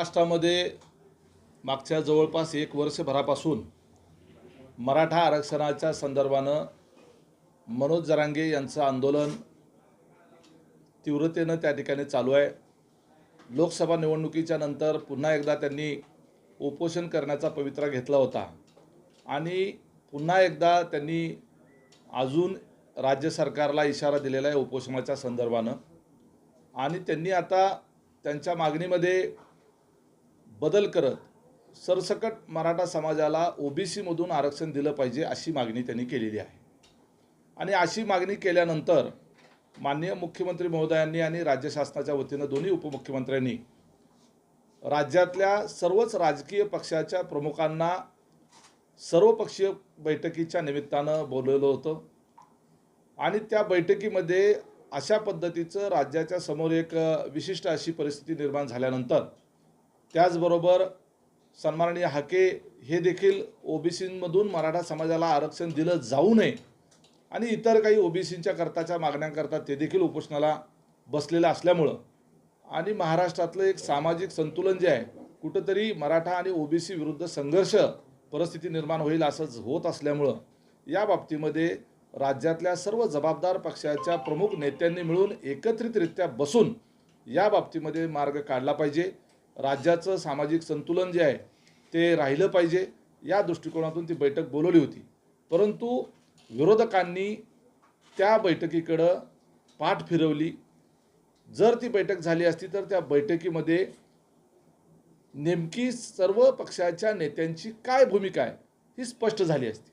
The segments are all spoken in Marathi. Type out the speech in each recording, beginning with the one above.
महाराष्ट्रामध्ये मागच्या जवळपास एक वर्षभरापासून मराठा आरक्षणाच्या संदर्भानं मनोज जरांगे यांचं आंदोलन तीव्रतेनं त्या ठिकाणी चालू आहे. लोकसभा निवडणुकीच्या नंतर पुन्हा एकदा त्यांनी उपोषण करण्याचा पवित्रा घेतला होता. आणि पुन्हा एकदा त्यांनी अजून राज्य सरकारला इशारा दिलेला आहे उपोषणाच्या संदर्भानं. आणि त्यांनी आता त्यांच्या मागणीमध्ये बदल करत सरसकट मराठा समाजाला ओबीसीमधून आरक्षण दिलं पाहिजे अशी मागणी त्यांनी केलेली आहे. आणि अशी मागणी केल्यानंतर माननीय मुख्यमंत्री महोदयांनी आणि राज्य शासनाच्या वतीनं दोन्ही उपमुख्यमंत्र्यांनी राज्यातल्या सर्वच राजकीय पक्षाच्या प्रमुखांना सर्वपक्षीय बैठकीच्या निमित्तानं बोलवलं होतं. आणि त्या बैठकीमध्ये अशा पद्धतीचं राज्याच्या समोर एक विशिष्ट अशी परिस्थिती निर्माण झाल्यानंतर त्याचबरोबर सन्माननीय हाके हे देखील ओबीसीमधून मराठा समाजाला आरक्षण दिलं जाऊ नये आणि इतर काही ओबीसींच्या करताच्या मागण्यांकरता ते देखील उपोषणाला बसलेलं असल्यामुळं आणि महाराष्ट्रातलं एक सामाजिक संतुलन जे आहे कुठंतरी मराठा आणि ओबीसी विरुद्ध संघर्ष परिस्थिती निर्माण होईल असंच होत असल्यामुळं या बाबतीमध्ये राज्यातल्या सर्व जबाबदार पक्षाच्या प्रमुख नेत्यांनी मिळून एकत्रितरित्या बसून या बाबतीमध्ये मार्ग काढला पाहिजे. राज्याचं सामाजिक संतुलन जे आहे ते राहिलं पाहिजे. या दृष्टिकोनातून ती बैठक बोलवली होती. परंतु विरोधकांनी त्या बैठकीकडं पाठ फिरवली. जर ती बैठक झाली असती तर त्या बैठकीमध्ये नेमकी सर्व पक्षाच्या नेत्यांची काय भूमिका आहे ही स्पष्ट झाली असती.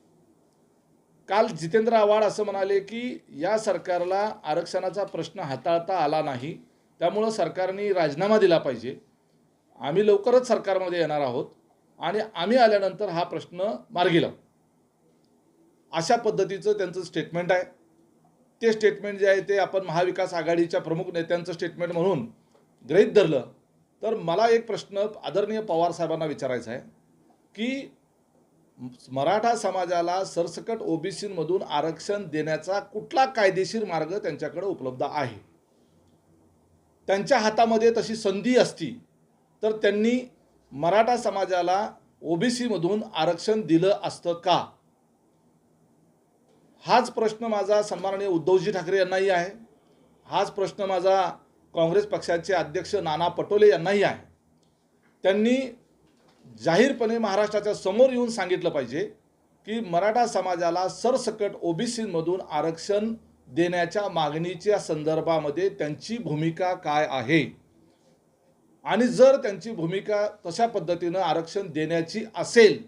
काल जितेंद्र आव्हाड असं म्हणाले की या सरकारला आरक्षणाचा प्रश्न हाताळता आला नाही. त्यामुळं सरकारने राजीनामा दिला पाहिजे. आम्ही लवकरच सरकारमध्ये येणार आहोत आणि आम्ही आल्यानंतर हा प्रश्न मार्गी लावू. अशा पद्धतीचं त्यांचं स्टेटमेंट आहे. ते स्टेटमेंट जे आहे ते आपण महाविकास आघाडीच्या प्रमुख नेत्यांचं स्टेटमेंट म्हणून गृहीत धरलं. तर मला एक प्रश्न आदरणीय पवार साहेबांना विचारायचा आहे की मराठा समाजाला सरसकट ओबीसीमधून आरक्षण देण्याचा कुठला कायदेशीर मार्ग त्यांच्याकडे उपलब्ध आहे? त्यांच्या हातामध्ये तशी संधी असती तर त्यांनी मराठा समाजाला ओबीसीमधून आरक्षण दिलं असतं का? हाच प्रश्न माझा सन्माननीय उद्धवजी ठाकरे यांनाही आहे. हाच प्रश्न माझा काँग्रेस पक्षाचे अध्यक्ष नाना पटोले यांनाही आहे. त्यांनी जाहीरपणे महाराष्ट्राच्या समोर येऊन सांगितलं पाहिजे की मराठा समाजाला सरसकट ओबीसीमधून आरक्षण देण्याच्या मागणीच्या संदर्भामध्ये त्यांची भूमिका काय आहे? आणि जर त्यांची भूमिका तशा पद्धतीनं आरक्षण देण्याची असेल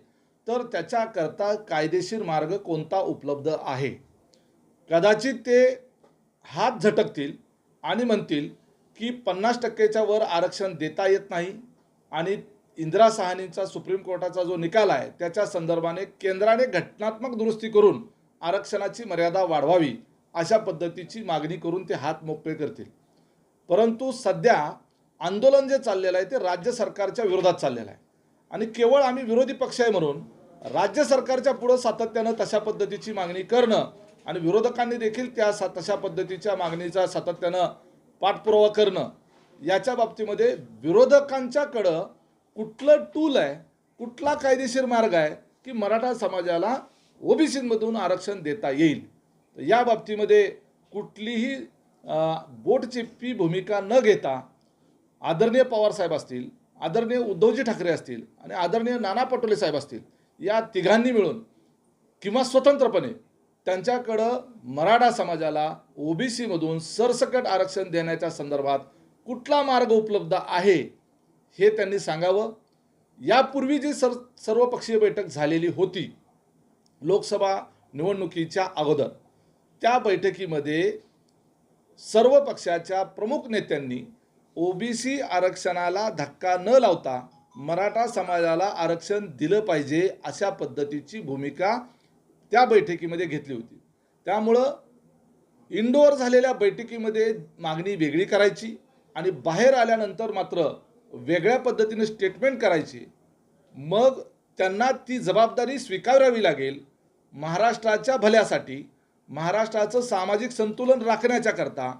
तर त्याच्याकरता कायदेशीर मार्ग कोणता उपलब्ध आहे? कदाचित ते हात झटकतील आणि म्हणतील की पन्नास टक्केच्या वर आरक्षण देता येत नाही आणि इंदिरा साहनींचा सुप्रीम कोर्टाचा जो निकाल आहे त्याच्या संदर्भाने केंद्राने घटनात्मक दुरुस्ती करून आरक्षणाची मर्यादा वाढवावी अशा पद्धतीची मागणी करून ते हात मोकळे करतील. परंतु सध्या आंदोलन जे चाललेलं आहे ते राज्य सरकारच्या विरोधात चाललेलं आहे. आणि केवळ आम्ही विरोधी पक्ष आहे म्हणून राज्य सरकारच्या पुढं सातत्यानं तशा पद्धतीची मागणी करणं आणि विरोधकांनी देखील त्या सा तशा पद्धतीच्या मागणीचा सातत्यानं पाठपुरावा करणं याच्या बाबतीमध्ये विरोधकांच्याकडं कुठलं टूल आहे कुठला कायदेशीर मार्ग आहे की मराठा समाजाला ओबीसीमधून आरक्षण देता येईल? या बाबतीमध्ये कुठलीही बोटचिप्पी भूमिका न घेता आदरणीय पवारसाहेब असतील आदरणीय उद्धवजी ठाकरे असतील आणि आदरणीय नाना पटोले साहेब असतील या तिघांनी मिळून किंवा स्वतंत्रपणे त्यांच्याकडं मराठा समाजाला ओबीसीमधून सरसकट आरक्षण देण्याच्या संदर्भात कुठला मार्ग उपलब्ध आहे हे त्यांनी सांगावं. यापूर्वी जी सर सर्वपक्षीय बैठक झालेली होती लोकसभा निवडणुकीच्या अगोदर त्या बैठकीमध्ये सर्व पक्षाच्या प्रमुख नेत्यांनी ओबीसी आरक्षणाला धक्का न लावता मराठा समाजाला आरक्षण दिलं पाहिजे अशा पद्धतीची भूमिका त्या बैठकीमध्ये घेतली होती. त्यामुळं इंडोर झालेल्या बैठकीमध्ये मागणी वेगळी करायची आणि बाहेर आल्यानंतर मात्र वेगळ्या पद्धतीने स्टेटमेंट करायची. मग त्यांना ती जबाबदारी स्वीकारावी लागेल. महाराष्ट्राच्या भल्यासाठी महाराष्ट्राचं सामाजिक संतुलन राखण्याच्याकरता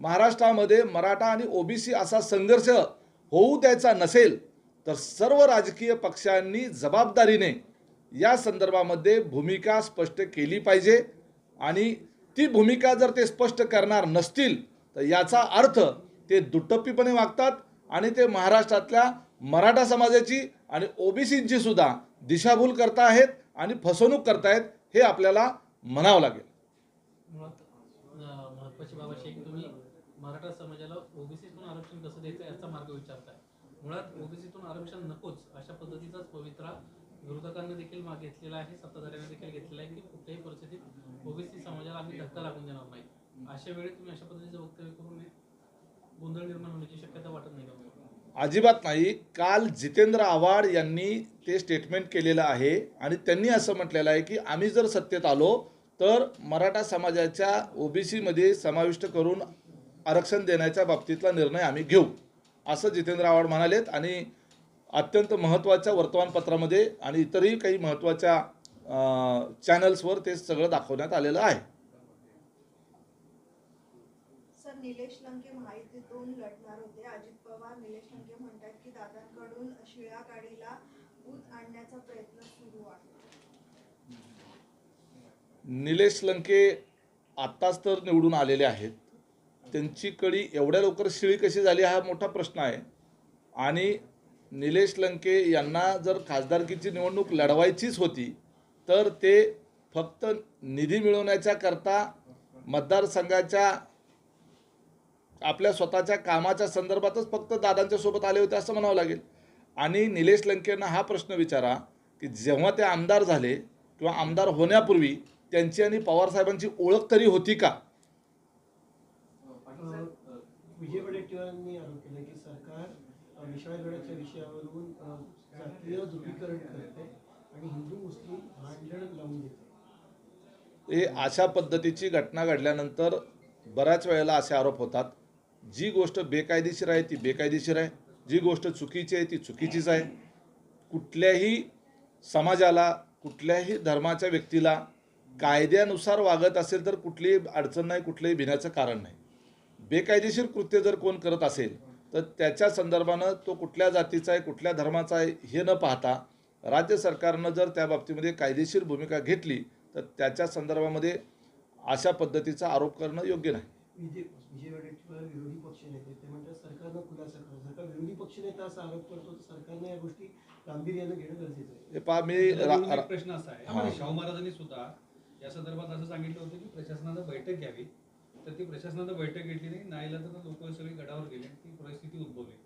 महाराष्ट्रामध्ये मराठा आणि ओबीसी असा संघर्ष होऊ द्यायचा नसेल तर सर्व राजकीय पक्षांनी जबाबदारीने या संदर्भामध्ये भूमिका स्पष्ट केली पाहिजे. आणि ती भूमिका जर ते स्पष्ट करणार नसतील तर याचा अर्थ ते दुटप्पीपणे वागतात आणि ते महाराष्ट्रातल्या मराठा समाजाची आणि ओबीसींची सुद्धा दिशाभूल करताहेत आणि फसवणूक करतायत हे आपल्याला म्हणावं लागेल. पश्चिम अं, अशी तुम्ही मराठा समाजाला ओबीसीतून आरक्षण कसं द्यायचं याचा मार्ग विचारताय. मुळात ओबीसीतून आरक्षण नकोच अशा पद्धतीचाच पवित्रा विरोधकांनी देखील माग घेतलेला आहे सत्ताधाऱ्यांनी देखील घेतलेला आहे की कुठल्याही परिस्थितीत ओबीसी समाजाला आम्ही धक्का लागून देणार नाही. अशा वेळी तुम्ही अशा पद्धतीचं वक्तव्य करून गोंधळ निर्माण होण्याची शक्यता वाटत नाही का अजिबात नाही. काल जितेंद्र आव्हाड यांनी ते स्टेटमेंट केलेलं आहे आणि त्यांनी असं म्हटलेलं आहे की आम्ही जर सत्तेत आलो तर मराठा समाजाच्या ओबीसीमध्ये समाविष्ट करून आरक्षण देण्याच्या बाबतीतला निर्णय आम्ही घेऊ असं जितेंद्र आव्हाड म्हणालेत. आणि अत्यंत महत्त्वाच्या वर्तमानपत्रामध्ये आणि इतरही काही महत्त्वाच्या चॅनल्सवर ते सगळं दाखवण्यात आलेलं आहे. सर निलेश लंके दोन लढणार होते. अजित पवार निलेश लंके म्हणतात की दादांकडून शिळा गाडीला ऊत आणण्याचा प्रयत्न सुरू आहे. निलेश लंके आत्ताच तर निवडून आलेले आहेत. त्यांची कडी एवढ्या लवकर शिळी कशी झाली हा मोठा प्रश्न आहे. आणि निलेश लंके यांना जर खासदारकीची निवडणूक लढवायचीच होती तर ते फक्त निधी मिळवण्याच्या करता मतदारसंघाच्या आपल्या स्वतःच्या कामाच्या संदर्भातच फक्त दादांच्या सोबत आले होते असं म्हणावं लागेल. आणि निलेश लंकेंना हा प्रश्न विचारा की जेव्हा ते आमदार झाले किंवा आमदार होण्यापूर्वी त्यांची आणि पवारसाहेबांची ओळख तरी होती का? विजय वडेट्टीवारांनी आरोप केला की सरकार विषयावरून जातीय ध्रुवीकरण करते आणि हिंदू मुस्लिम भांडण लावून देते. हे अशा पद्धतीची घटना घडल्यानंतर बऱ्याच वेळेला असे आरोप होतात. जी गोष्ट बेकायदेशीर आहे ती बेकायदेशीर आहे. जी गोष्ट चुकीची आहे ती चुकीचीच आहे. कुठल्याही समाजाला कुठल्याही धर्माच्या व्यक्तीला कायद्यानुसार वागत असेल तर कुठलीही अडचण नाही कुठलंही भिण्याचं कारण नाही. बेकायदेशीर कृत्य जर कोण करत असेल तर त्याच्या संदर्भानं तो कुठल्या जातीचा आहे कुठल्या धर्माचा आहे हे न पाहता राज्य सरकारनं जर त्या बाबतीमध्ये कायदेशीर भूमिका घेतली तर त्याच्या संदर्भामध्ये अशा पद्धतीचा आरोप करणं योग्य नाही. विरोधी पक्षनेते ते म्हणतात सरकारनं खुलासा करा जर का विरोधी पक्षनेता असा आरोप करतो तर सरकारनं या गोष्टी गांभीर्यानं घेणं गरजेचं आहे. हे पहा मी प्रश्न असा आहे. शाहू महाराजांनी सुद्धा या संदर्भात असं सांगितलं होतं की प्रशासनानं बैठक घ्यावी. तर ती प्रशासनानं बैठक घेतली नाही. नाहीला तर लोक सगळी गडावर गेले आणि ती परिस्थिती उद्भवली.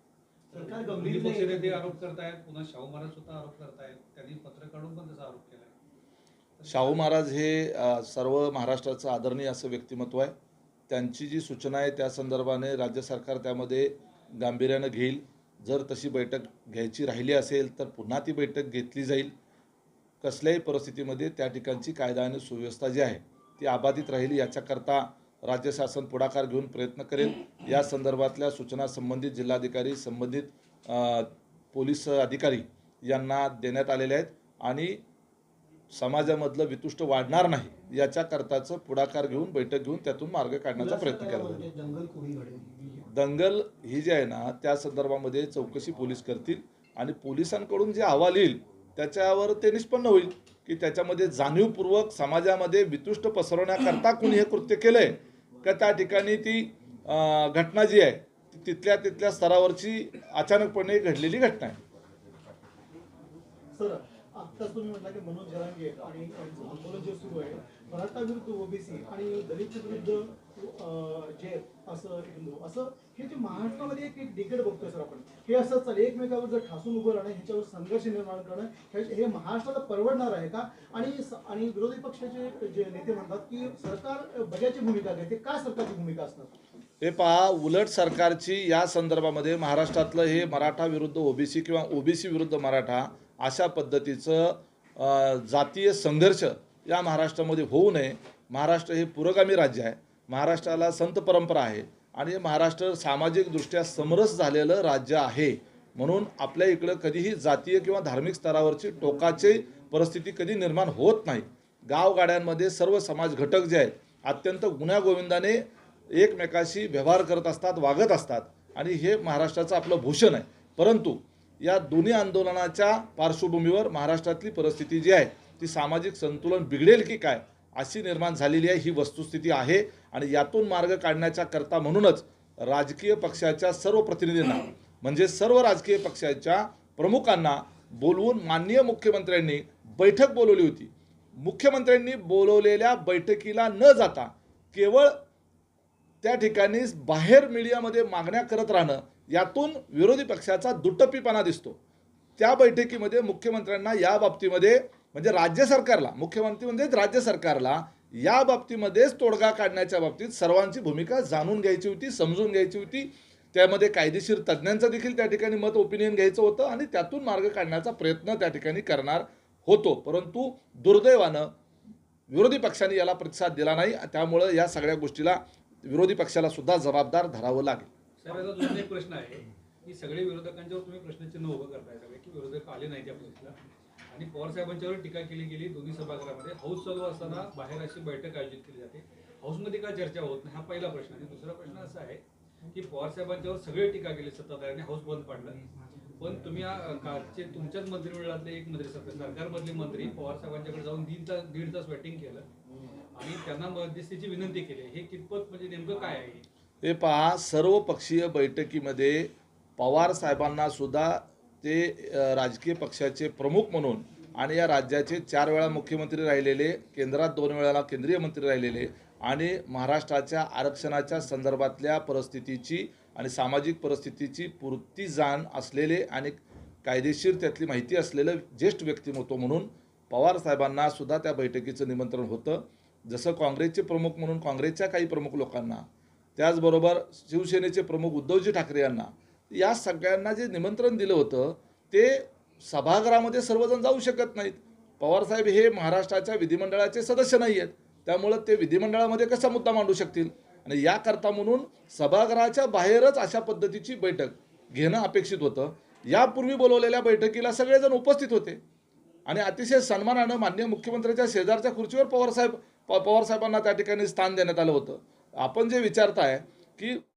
सरकार गंभीर पक्ष नेते नाही. आरोप करतायत पुन्हा शाहू महाराज सुद्धा आरोप करतायत. त्यांनी पत्र काढून पण त्याचा आरोप केलाय. शाहू महाराज हे सर्व महाराष्ट्राचं आदरणीय असं व्यक्तिमत्व आहे. त्यांची जी सूचना आहे त्या संदर्भाने राज्य सरकार त्यामध्ये गांभीर्यानं घेईल. जर तशी बैठक घ्यायची राहिली असेल तर पुन्हा ती बैठक घेतली जाईल. कसल्याही परिस्थितीमध्ये त्या ठिकाणची कायदा आणि सुव्यवस्था जी आहे ती अबाधित राहील याच्याकरता राज्य शासन पुढाकार घेऊन प्रयत्न करेल. या संदर्भातल्या सूचना संबंधित जिल्हाधिकारी संबंधित पोलीस अधिकारी यांना देण्यात आलेल्या आहेत आणि समाजामधलं वितुष्ट वाढणार नाही याच्या करताचं पुढाकार घेऊन बैठक घेऊन त्यातून मार्ग काढण्याचा प्रयत्न केला दंगल ही जी आहे ना त्या संदर्भामध्ये चौकशी पोलीस करतील आणि पोलिसांकडून जे अहवाल येईल त्याच्यावर ते निष्पन्न होईल की त्याच्यामध्ये जाणीवपूर्वक समाजामध्ये वितुष्ट पसरवण्याकरता कुणी हे कृत्य केलंय. का त्या ठिकाणी ती घटना जी आहे ती तिथल्या तिथल्या स्तरावरची अचानकपणे घडलेली घटना आहे. सर आत्ताच तुम्ही म्हटलं की मनोज जरांगे आणि आंदोलन जे सुरू आहे मराठा विरुद्ध ओबीसी आणि दलित विरुद्ध जे असं हिंदू असं हे जे महाराष्ट्रामध्ये एक एक डिकेट बघतोय सर आपण. हे असं चालेल. एकमेकावर जर ठासून उभं राहणं ह्याच्यावर संघर्ष निर्माण करणं हे- हे महाराष्ट्राला परवडणार आहे का? आणि स- आणि विरोधी पक्षाचे जे नेते म्हणतात की सरकार बजाची भूमिका घेते. काय सरकारची भूमिका असणार? हे पहा उलट सरकारची या संदर्भामध्ये महाराष्ट्रातलं हे मराठा विरुद्ध ओबीसी किंवा ओबीसी विरुद्ध मराठा अशा पद्धतीचं जातीय संघर्ष या महाराष्ट्रामध्ये होऊ नये. महाराष्ट्र हे पुरोगामी राज्य आहे. महाराष्ट्राला संत परंपरा आहे. आणि हे महाराष्ट्र सामाजिकदृष्ट्या समरस झालेलं राज्य आहे. म्हणून आपल्या इकडं कधीही जातीय किंवा धार्मिक स्तरावरची टोकाची परिस्थिती कधी निर्माण होत नाही. गावगाड्यांमध्ये सर्व समाज घटक जे आहेत अत्यंत गुण्यागोविंदाने एकमेकाशी व्यवहार करत असतात वागत असतात. आणि हे महाराष्ट्राचं आपलं भूषण आहे. परंतु या दोन्ही आंदोलनाच्या पार्श्वभूमीवर महाराष्ट्रातली परिस्थिती जी आहे ती सामाजिक संतुलन बिघडेल की काय अशी निर्माण झालेली आहे ही वस्तुस्थिती आहे. आणि यातून मार्ग काढण्याच्या करता म्हणूनच राजकीय पक्षाच्या सर्व प्रतिनिधींना म्हणजे सर्व राजकीय पक्षाच्या प्रमुखांना बोलवून माननीय मुख्यमंत्र्यांनी बैठक बोलवली होती. मुख्यमंत्र्यांनी बोलवलेल्या बैठकीला न जाता केवळ त्या ठिकाणी बाहेर मीडियामध्ये मागण्या करत राहणं यातून विरोधी पक्षाचा दुटप्पीपणा दिसतो. त्या बैठकीमध्ये मुख्यमंत्र्यांना या बाबतीमध्ये म्हणजे राज्य सरकारला मुख्यमंत्री म्हणजेच राज्य सरकारला या बाबतीमध्येच तोडगा काढण्याच्या बाबतीत सर्वांची भूमिका जाणून घ्यायची होती समजून घ्यायची होती. त्यामध्ये कायदेशीर तज्ज्ञांचं देखील त्या ठिकाणी मत ओपिनियन घ्यायचं होतं आणि त्यातून मार्ग काढण्याचा प्रयत्न त्या ठिकाणी करणार होतो. परंतु दुर्दैवानं विरोधी पक्षाने याला प्रतिसाद दिला नाही. त्यामुळं या सगळ्या गोष्टीला विरोधी पक्षाला सुद्धा जबाबदार धरावं लागेल. प्रश्न आहे. की सगळे विरोधकांच्यावर तुम्ही प्रश्नचिन्ह उभं करताय सगळे की विरोधक आले नाही त्या आणि पवार साहेबांच्यावर टीका केली गेली दोन्ही सभागृहामध्ये. हाऊस चालू असताना बाहेर अशी बैठक आयोजित केली जाते. हाऊसमध्ये का चर्चा होत नाही हा पहिला प्रश्न आणि दुसरा प्रश्न असा आहे की पवार साहेबांच्यावर सगळे टीका केली सत्ताधाऱ्यांनी हाऊस बंद पाडलं. पण तुम्ही कालचे तुमच्याच मंत्रिमंडळातले एक मंत्री सरकारमधले मंत्री पवार साहेबांच्याकडे जाऊन दीड तास दीड तास वेटिंग केलं. आणि त्यांना मध्यस्थीची विनंती केली हे कितपत म्हणजे नेमकं काय आहे? हे पहा सर्व पक्षीय बैठकीमध्ये पवार साहेबांना सुद्धा ते राजकीय पक्षाचे प्रमुख म्हणून आणि या राज्याचे चार वेळा मुख्यमंत्री राहिलेले केंद्रात दोन वेळाला केंद्रीय मंत्री राहिलेले आणि महाराष्ट्राच्या आरक्षणाच्या संदर्भातल्या परिस्थितीची आणि सामाजिक परिस्थितीची पुरती जाण असलेले आणि कायदेशीर त्यातली माहिती असलेलं ज्येष्ठ व्यक्तिमत्व म्हणून पवार साहेबांना सुद्धा त्या बैठकीचं निमंत्रण होतं. जसं काँग्रेसचे प्रमुख म्हणून काँग्रेसच्या काही प्रमुख लोकांना त्याचबरोबर शिवसेनेचे प्रमुख उद्धवजी ठाकरे यांना या सगळ्यांना जे निमंत्रण दिलं होतं ते सभागृहामध्ये सर्वजण जाऊ शकत नाहीत. पवारसाहेब हे महाराष्ट्राच्या विधिमंडळाचे सदस्य नाही आहेत. त्यामुळं ते विधिमंडळामध्ये कसा मुद्दा मांडू शकतील? आणि याकरता म्हणून सभागृहाच्या बाहेरच अशा पद्धतीची बैठक घेणं अपेक्षित होतं. यापूर्वी बोलवलेल्या बैठकीला सगळेजण उपस्थित होते. आणि अतिशय सन्मानानं मान्य मुख्यमंत्र्यांच्या शेजारच्या खुर्चीवर पवारसाहेब प पवारसाहेबांना त्या ठिकाणी स्थान देण्यात आलं होतं. आपण जे विचारताय की